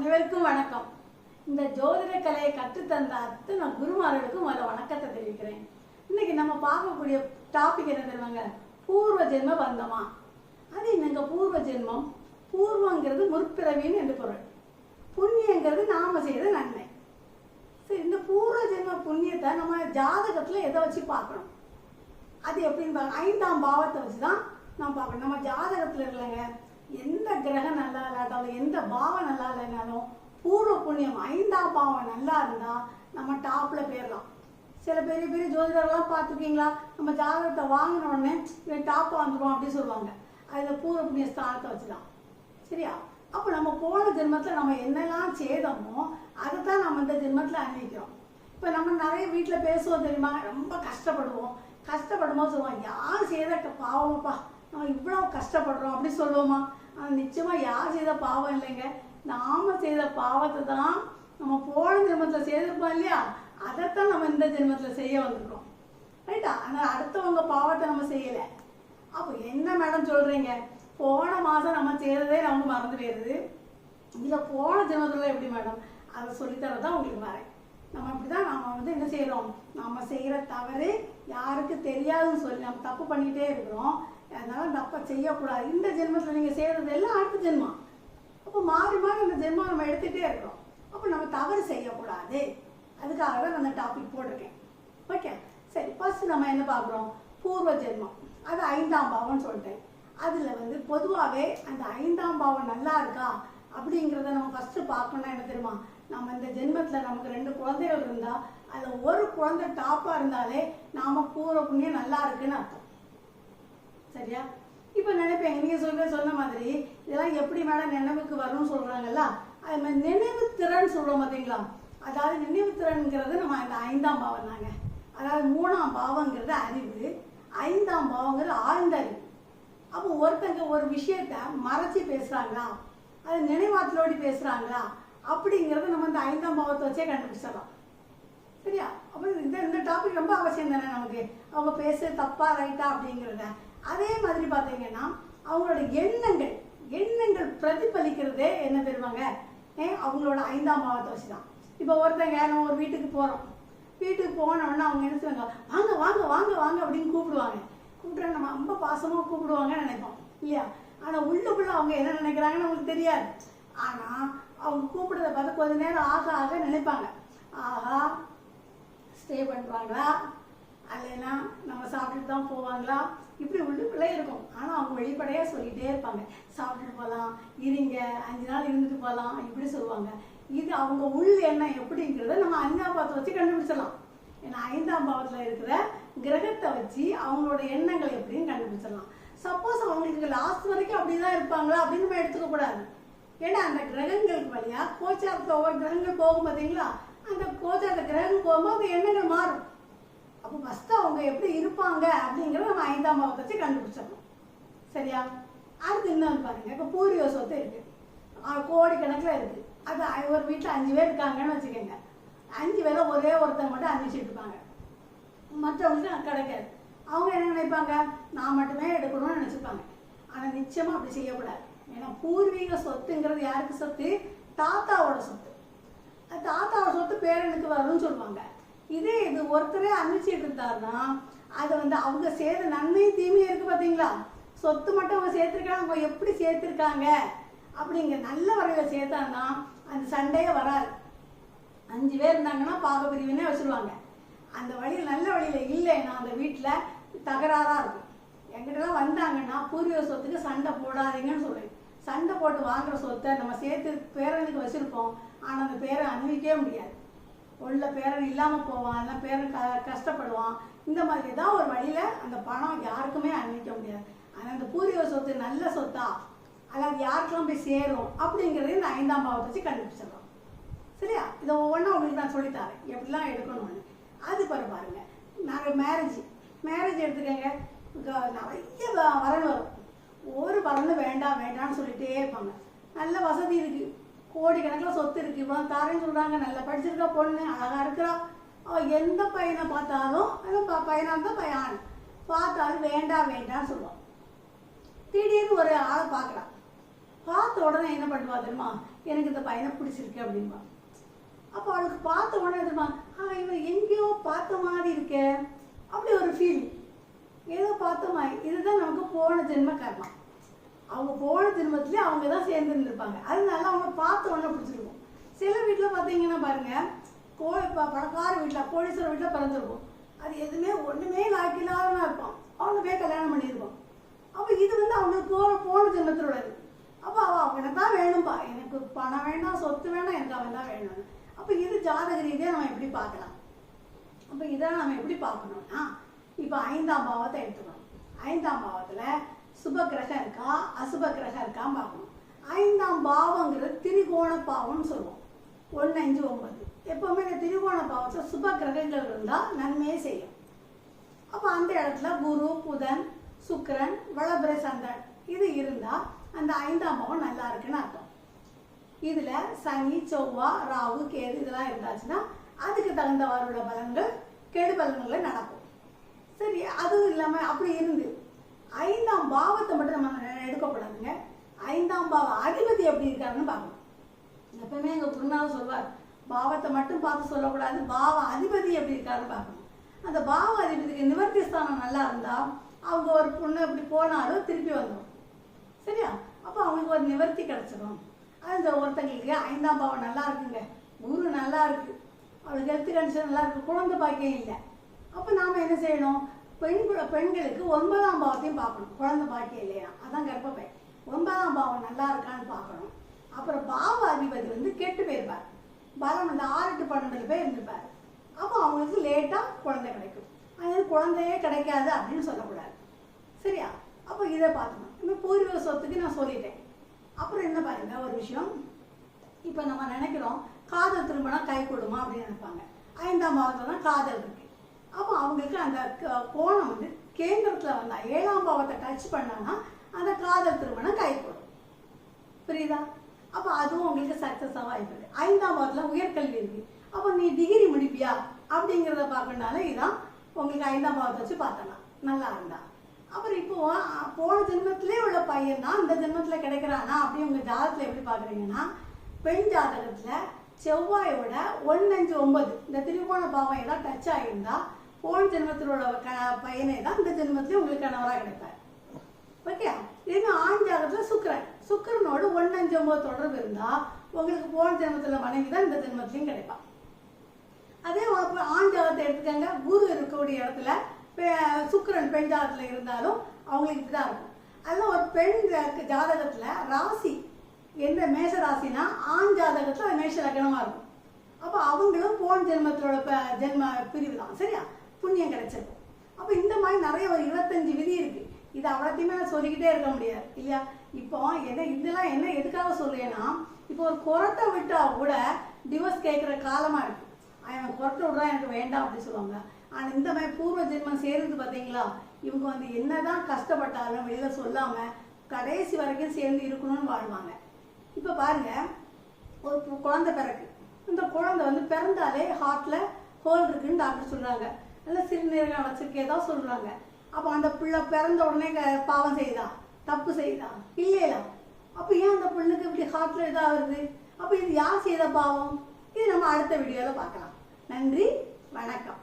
அனைவருக்கும் வணக்கம். இந்த ஜோதிட கலையை கற்றுத்தந்த அத்தனை குருமார்களுக்கும் முதல்ல வணக்கத்தை தெரிவிக்கிறேன். இன்னைக்கு நம்ம பார்க்கக்கூடிய டாபிக் என்ன தெரியுமாங்க? பூர்வ ஜென்ம பந்தமா? அது என்னங்க பூர்வ ஜென்மம்? பூர்வங்கிறது முற்பிறவின்னு என்று பொருள். புண்ணியங்கிறது நாம செய்த நன்மை. சரி இந்த பூர்வ ஜென்ம புண்ணியத்தை நம்ம ஜாதகத்தில் எதை வச்சு பார்க்கணும்? அது எப்படின்னு பார்க்க ஐந்தாம் பாவத்தை வச்சு தான் நம்ம பார்க்கணும். நம்ம ஜாதகத்தில் இல்லைங்க. எந்த கிரகம் நல்லா இல்லாட்டாலும் எந்த பாவம் நல்லா இல்லைனாலும் பூர்வ புண்ணியம் ஐந்தாம் பாவம் நல்லா இருந்தால் நம்ம டாப்பில் போயிடலாம். சில பெரிய பெரிய ஜோதிடர்லாம் பார்த்துருக்கீங்களா? நம்ம ஜாதகத்தை வாங்கின உடனே இவன் டாப் வந்துடும் அப்படின்னு சொல்லுவாங்க. அதில் பூர்வ புண்ணிய ஸ்தானத்தை வச்சுக்கலாம் சரியா? அப்போ நம்ம போன ஜென்மத்தில் நம்ம என்னெல்லாம் செய்தோமோ அதை தான் நம்ம இந்த ஜென்மத்தில் அனுபவிக்கிறோம் இப்போ நம்ம நிறைய வீட்டில் பேசுவோம் தெரியுமா? ரொம்ப கஷ்டப்படுவோம். கஷ்டப்படும் போது சொல்லுவோம் யார் செய்த பாவம்ப்பா பாவமப்பா? நம்ம இவ்வளோ கஷ்டப்படுறோம் அப்படின்னு சொல்லுவோமா? ஆனால் நிச்சயமாக யார் செய்த பாவம் இல்லைங்க. நாம் செய்த பாவத்தை தான் நம்ம போன ஜென்மத்தில் செய்திருப்போம் இல்லையா? அதைத்தான் நம்ம இந்த ஜென்மத்தில் செய்ய வந்திருக்கோம் ரைட்டா ஆனால் அடுத்தவங்க பாவத்தை நம்ம செய்யலை. அப்போ என்ன மேடம் சொல்கிறீங்க போன மாதம் நம்ம செய்ததே நமக்கு மறந்து போயிடுது இதில் போன ஜென்மத்தில் எப்படி மேடம் அதை சொல்லித்தரதான் உங்களுக்கு வரேன். நம்ம இப்படி தான் நாம் வந்து என்ன செய்கிறோம் நம்ம செய்கிற தவறு யாருக்கு தெரியாதுன்னு சொல்லி நம்ம தப்பு பண்ணிக்கிட்டே இருக்கிறோம். அதனால் தப்பை செய்யக்கூடாது. இந்த ஜென்மத்தில் நீங்கள் செய்கிறது எல்லாம் அடுத்த ஜென்மம் அப்போ மாறி மாறி அந்த ஜென்மம் நம்ம எடுத்துகிட்டே இருக்கிறோம். அப்போ நம்ம தவறு செய்யக்கூடாது. அதுக்காக தான் நான் அந்த டாபிக் போட்டிருக்கேன். ஓகே சரி ஃபர்ஸ்ட் நம்ம என்ன பார்க்குறோம்? பூர்வ ஜென்மம். அது ஐந்தாம் பாவம்னு சொல்லிட்டேன். அதில் வந்து பொதுவாகவே அந்த ஐந்தாம் பாவம் நல்லா இருக்கா? அப்படிங்கிறத நம்ம ஃபஸ்ட்டு பார்க்கணும்னா என்ன தெரியுமா? நம்ம இந்த ஜென்மத்தில் நமக்கு ரெண்டு குழந்தைகள் இருந்தால் அதில் ஒரு குழந்தை டாப்பாக இருந்தாலே நாம் பூர்வ புண்ணியம் நல்லா இருக்குன்னு அர்த்தம். சரியா? இப்போ நினைப்பேன் நீங்கள் சொல்ற சொன்ன மாதிரி இதெல்லாம் எப்படி மேடம் நினைவுக்கு வரும்னு சொல்கிறாங்கல்ல அது மாதிரி நினைவு திறன் சொல்கிறோம் பார்த்தீங்களா அதாவது நினைவு திறன்கிறது நம்ம அந்த ஐந்தாம் பாவம் தாங்க. அதாவது மூணாம் பாவங்கிறது அறிவு ஐந்தாம் பாவங்கிறது ஆழ்ந்த அறிவு அப்போ ஒருத்தங்க ஒரு விஷயத்த மறைச்சி பேசுகிறாங்களா அது நினைவாற்றலோடி பேசுகிறாங்களா அப்படிங்கிறத நம்ம இந்த ஐந்தாம் பாவத்தை வச்சே கண்டுபிடிச்சிடலாம். சரியா? அப்போ இந்த இந்த டாபிக் ரொம்ப அவசியம் தானே நமக்கு? அவங்க பேச தப்பா ரைட்டா அப்படிங்கிறத. அதே மாதிரி பார்த்தீங்கன்னா அவங்களோட எண்ணங்கள் எண்ணங்கள் பிரதிபலிக்கிறதே என்ன தெரியுமாங்க? அவங்களோட ஐந்தாம் பாவத்தை வச்சு தான். இப்போ ஒருத்தங்க நம்ம ஒரு வீட்டுக்கு போகிறோம் வீட்டுக்கு போனோன்னா அவங்க என்ன செய்வாங்க வாங்க வாங்க வாங்க வாங்க அப்படின்னு கூப்பிடுவாங்க. கூப்பிட்ற நம்ம ரொம்ப பாசமாக கூப்பிடுவாங்கன்னு நினைப்போம் இல்லையா? ஆனால் உள்ளுக்குள்ள அவங்க என்ன நினைக்கிறாங்கன்னு நமக்கு தெரியாது. ஆனால் அவங்க கூப்பிடுறத பார்த்து கொஞ்ச நேரம் ஆக ஆக நினைப்பாங்க. ஆஹா ஸ்டே பண்ணுவாங்களா அல்லைன்னா நம்ம சாப்பிட்டுட்டு தான் போவாங்களா? இப்படி உள்ளுக்குள்ளே இருக்கும். ஆனால் அவங்க வெளிப்படையாக சொல்லிகிட்டே இருப்பாங்க. சாப்பிட்டுட்டு போகலாம் இருங்க அஞ்சு நாள் இருந்துட்டு போகலாம் இப்படி சொல்லுவாங்க. இது அவங்க உள் எண்ணம் எப்படிங்கிறத நம்ம ஐந்தாம் பாவத்தை வச்சு கண்டுபிடிச்சிடலாம். ஏன்னா ஐந்தாம் பாவத்தில் இருக்கிற கிரகத்தை வச்சு அவங்களோட எண்ணங்கள் எப்படின்னு கண்டுபிடிச்சிடலாம். சப்போஸ் அவங்களுக்கு லாஸ்ட் வரைக்கும் அப்படி தான் இருப்பாங்களா? அப்படின்னு நம்ம எடுத்துக்கக்கூடாது. ஏன்னா அந்த கிரகங்களுக்கு வழியாக கோச்சாரத்தில் ஒவ்வொரு கிரகங்கள் போகும் பார்த்தீங்களா அந்த கோச்சாரத்தை கிரகம் போகும்போது அந்த எண்ணங்கள் மாறும். அப்போ ஃபஸ்ட்டு அவங்க எப்படி இருப்பாங்க அப்படிங்கிறத நம்ம ஐந்தாம் பாவத்தை வச்சு கண்டுபிடிச்சிடணும். சரியா? அடுத்து இன்னொன்று பாருங்க. இப்போ பூர்வீக சொத்து இருக்குது கோடிக்கணக்கில் இருக்குது அது ஒரு வீட்டில் அஞ்சு பேர் இருக்காங்கன்னு வச்சுக்கோங்க. அஞ்சு பேரை ஒரே ஒருத்தங்க மட்டும் அஞ்சு இருப்பாங்க மற்றவங்களுக்கு கிடைக்காது. அவங்க என்ன நினைப்பாங்க? நான் மட்டுமே எடுக்கணும்னு நினச்சிப்பாங்க. ஆனால் நிச்சயமாக அப்படி செய்யக்கூடாது. ஏன்னா பூர்வீக சொத்துங்கிறது யாருக்கு சொத்து? தாத்தாவோட சொத்து. தாத்தாவோட சொத்து பேரனுக்கு வரும்னு சொல்லுவாங்க. இதே இது ஒருத்தரே அனுப்பிச்சிட்டு இருந்தாருன்னா அது வந்து அவங்க செய்த நன்மையும் தீமையும் இருக்கு பார்த்தீங்களா சொத்து மட்டும் அவங்க சேர்த்துருக்காங்க அவங்க எப்படி சேர்த்துருக்காங்க? அப்படிங்க நல்ல வரையில் சேர்த்தாங்கன்னா அந்த சண்டையே வராது. அஞ்சு பேர் இருந்தாங்கன்னா பாக பிரிவினே வச்சுருவாங்க. அந்த வழியில் நல்ல வழியில் இல்லைன்னா அந்த வீட்டில் தகராறாக இருக்கும். எங்கிட்டலாம் வந்தாங்கன்னா பூர்வீக சொத்துக்கு சண்டை போடாதீங்கன்னு சொல்லுவேன் சண்டை போட்டு வாங்குற சொத்தை நம்ம சேர்த்து பேரனுக்கு வச்சுருப்போம். ஆனால் அந்த பேரை அனுபவிக்கவே முடியாது. உள்ள பேரன் இல்லாமல் போவான் இல்லை பேரன் க கஷ்டப்படுவான். இந்த மாதிரி தான் ஒரு வழியில் அந்த பணம் யாருக்குமே அனுபவிக்க முடியாது. ஆனால் அந்த பூர்வீக சொத்து நல்ல சொத்தா? அதாவது யாருக்கெல்லாம் போய் சேரும்? அப்படிங்கிறது இந்த ஐந்தாம் பாவத்தை வச்சு கண்டுபிடிச்சிடலாம். சரியா? இதை ஒவ்வொன்றா உங்களுக்கு நான் சொல்லித்தரேன் எப்படிலாம் எடுக்கணும்னு. அது பிறகு பாருங்க. நாங்கள் மேரேஜ் மேரேஜ் எடுத்துக்கங்க. நிறைய வ- வரன் வரும். ஒரு வரணும் வேண்டாம் வேண்டாம்னு சொல்லிட்டே இருப்பாங்க. நல்ல வசதி இருக்குது கோடிக்கணக்கில் சொத்து இருக்கு. இவ்வளோ தாரேன்னு சொல்கிறாங்க நல்லா படிச்சிருக்கா பொண்ணு. அழகாக இருக்கிறா. அவள் எந்த பையனை பார்த்தாலும் அந்த ப- பையனாக இருந்தால் பையன் பார்த்தாலும் வேண்டாம் வேண்டாம்னு சொல்லுவான் திடீர்னு ஒரு ஆளை பார்க்குறான் பார்த்த உடனே என்ன பண்ணுவா தெரியுமா? எனக்கு இந்த பையனை பிடிச்சிருக்கு அப்படின்பா. அப்போ அவளுக்கு பார்த்த உடனே தெரியுமா? ஆ இவன் எங்கேயோ பார்த்த மாதிரி இருக்கே. அப்படி ஒரு ஃபீல் ஏதோ பார்த்த மாதிரி. இதுதான் நமக்கு போன ஜென்ம கர்மம் அவங்க போன ஜென்மத்திலே அவங்க தான் சேர்ந்து இருந்திருப்பாங்க அதனால அவங்க பார்த்த உடனே பிடிச்சிருக்கும். சில வீட்டில் பார்த்தீங்கன்னா பாருங்க கோழி பணக்கார வீட்டில் கோடீஸ்வரர் வீட்டில் பிறந்திருக்கும். அது எதுவுமே ஒன்றுமே லாக்கில்லாதவனா இருப்பான். அவங்க போய் கல்யாணம் பண்ணியிருப்பான். அப்போ இது வந்து அவங்களுக்கு போன போன உள்ளது அப்போ அவள் அவனை தான் வேணும்பா. எனக்கு பணம் வேண்டாம் சொத்து வேண்டாம் எனக்கு அவன் தான் வேணும் அப்போ இது ஜாதக ரீதியாக நம்ம எப்படி பார்க்கலாம்? அப்போ இதெல்லாம் நம்ம எப்படி பார்க்கணும்னா இப்போ ஐந்தாம் பாவத்தை எடுத்துக்கணும். ஐந்தாம் பாவத்தில் சுப கிரகம் இருக்கா அசுப கிரகம் இருக்கான்னு பார்க்கணும் ஐந்தாம் பாவங்கிறது திரிகோண பாவம்னு சொல்லுவோம். ஒன்று அஞ்சு ஒன்பது. எப்போவுமே இந்த திரிகோண பாவத்தை சுப கிரகங்கள் இருந்தால் நன்மையே செய்யும். அப்போ அந்த இடத்துல குரு புதன் சுக்கரன் வளபிர சந்திரன் இது இருந்தால் அந்த ஐந்தாம் பாவம் நல்லா இருக்குன்னு அர்த்தம். இதில் சனி செவ்வா ராகு கேது இதெல்லாம் இருந்தாச்சுன்னா அதுக்கு தகுந்தவாரோட பலன்கள் கெடு பலன்களில் நடக்கும். சரி அதுவும் இல்லாமல் அப்படி இருந்து ஐந்தாம் பாவத்தை மட்டும் நம்ம எடுக்கக்கூடாதுங்க ஐந்தாம் பாவ அதிபதி எப்படி இருக்காருன்னு பார்க்கணும் எப்பவுமே எங்கள் குருநாதர் சொல்வார் பாவத்தை மட்டும் பார்த்து சொல்லக்கூடாது பாவ அதிபதி எப்படி இருக்காருன்னு பார்க்கணும் அந்த பாவ அதிபதிக்கு நிவர்த்தி ஸ்தானம் நல்லா இருந்தால் அவங்க ஒரு பொண்ணு இப்படி போனாலும் திருப்பி வந்துடும் சரியா? அப்போ அவங்களுக்கு ஒரு நிவர்த்தி கிடச்சிடும் அந்த ஒருத்தங்களுக்கு ஐந்தாம் பாவம் நல்லா இருக்குங்க. குரு நல்லா இருக்கு. அவளுக்கு ஹெல்த் கண்டிஷன் நல்லா இருக்கு. குழந்தை பாக்கியம் இல்லை. அப்போ நாம என்ன செய்யணும்? பெண் பெண்களுக்கு ஒன்பதாம் பாவத்தையும் பார்க்கணும். குழந்தை பாக்கியம் இல்லையா? அதான் கர்ப்பப்பை. ஒன்பதாம் பாவம் நல்லா இருக்கான்னு பார்க்கணும். அப்புறம் பாவ அதிபதி வந்து கெட்டு போயிருப்பார். பலம் வந்து ஆறு டு பன்னெண்டு பேர் இருந்திருப்பார். அப்போ அவங்களுக்கு லேட்டாக குழந்தை கிடைக்கும். அது குழந்தையே கிடைக்காது அப்படின்னு சொல்லக்கூடாது. சரியா? அப்போ இதை பார்த்துக்கணும் இன்னும் பூர்வீக சொத்துக்கு நான் சொல்லிட்டேன். அப்புறம் என்ன பாருங்க ஒரு விஷயம். இப்போ நம்ம நினைக்கிறோம் காதல் திரும்பினா கை கொடுமா அப்படின்னு நினைப்பாங்க. ஐந்தாம் பாவத்துல தான் காதல் இருக்கு. அப்போ அவங்களுக்கு அந்த க- கோணம் வந்து கேந்திரத்தில் வந்தால் ஏழாம் பாவத்தை டச் பண்ணான்னா அந்த காதல் திருமணம் கைப்படும் புரியுதா? அப்போ அதுவும் உங்களுக்கு சக்ஸஸாக வாய்ப்பு இருக்கு. ஐந்தாம் பாவத்தில் உயர்கல்வி இருக்குது அப்போ நீ டிகிரி முடிப்பியா? அப்படிங்கிறத பார்க்கறதுனால இதான் உங்களுக்கு ஐந்தாம் பாவத்தை வச்சு பார்த்தலாம் நல்லா இருந்தா. அப்புறம் இப்போ போன ஜென்மத்திலே உள்ள பையன் தான் இந்த ஜென்மத்தில் கிடைக்கிறானா? அப்படி உங்கள் ஜாதகத்தில் எப்படி பார்க்குறீங்கன்னா பெண் ஜாதகத்தில் செவ்வாயோட ஒன்று அஞ்சு ஒன்பது இந்த திரிகோண பாவம் எல்லாம் டச் ஆகியிருந்தா போன ஜென்மத்தில் உள்ள க பையனே தான் இந்த ஜென்மத்திலே உங்களுக்கு கணவராக கிடைப்பார். ஓகே இன்னும் ஆண் ஜாதகத்தில் சுக்கிரன். சுக்கிரனோடு ஒன்று ஒன்பது தொடர்பு இருந்தால் உங்களுக்கு போன ஜென்மத்தில் மனைவி தான் இந்த ஜென்மத்திலையும் கிடைப்பான் அதே அப்ப ஆண் ஜாதகத்தை எடுத்துக்கங்க. குரு இருக்கக்கூடிய இடத்துல பெ- சுக்கிரன் பெண் ஜாதகத்தில் இருந்தாலும் அவங்களுக்கு இப்படி தான் இருக்கும். அதில் ஒரு பெண் ஜாதகத்தில் ராசி. எந்த மேஷ ராசினா ஆண் ஜாதகத்தில் மேஷ லக்னமாக இருக்கும். அப்போ அவங்களும் போன் ஜென்மத்தோட ப- ஜென்ம பிரிவு தான். சரியா? புண்ணியம் கிடைச்சிருக்கும். அப்போ இந்த மாதிரி நிறைய ஒரு இருபத்தஞ்சு விதி இருக்கு. இது அவ்வளோத்தையுமே நான் சொல்லிக்கிட்டே இருக்க முடியாது. இல்லையா? இப்போ என்ன இதெல்லாம் என்ன எதுக்காக சொல்லுவேன்னா இப்போ ஒரு குரட்டை விட்டா கூட டிவோர்ஸ் கேட்குற காலமாக இருக்கு. அவன் குரட்டை விட்றா எனக்கு வேண்டாம் அப்படின்னு சொல்லுவாங்க. ஆனால் இந்த மாதிரி பூர்வ ஜென்மம் சேருது பார்த்தீங்களா? இவங்க வந்து என்னதான் கஷ்டப்பட்டாலும் வெளியில் சொல்லாம கடைசி வரைக்கும் சேர்ந்து இருக்கணும்னு வாழ்வாங்க. இப்போ பாருங்க ஒரு குழந்தை பிறகு இந்த குழந்தை வந்து பிறந்தாலே ஹார்ட்ல ஹோல் இருக்குன்னு டாக்டர் இல்லை நல்ல சிறுநீரகம் வச்சிருக்கேதா சொல்கிறாங்க அப்போ அந்த பிள்ளை பிறந்த உடனே பாவம் செய்தா? தப்பு செய்யுதா இல்லையா அப்போ ஏன் அந்த பிள்ளைக்கு இப்படி ஹார்ட்ல இதாகுது அப்போ இது யார் செய்த பாவம்? இது நம்ம அடுத்த வீடியோவில் பார்க்கலாம். நன்றி வணக்கம்.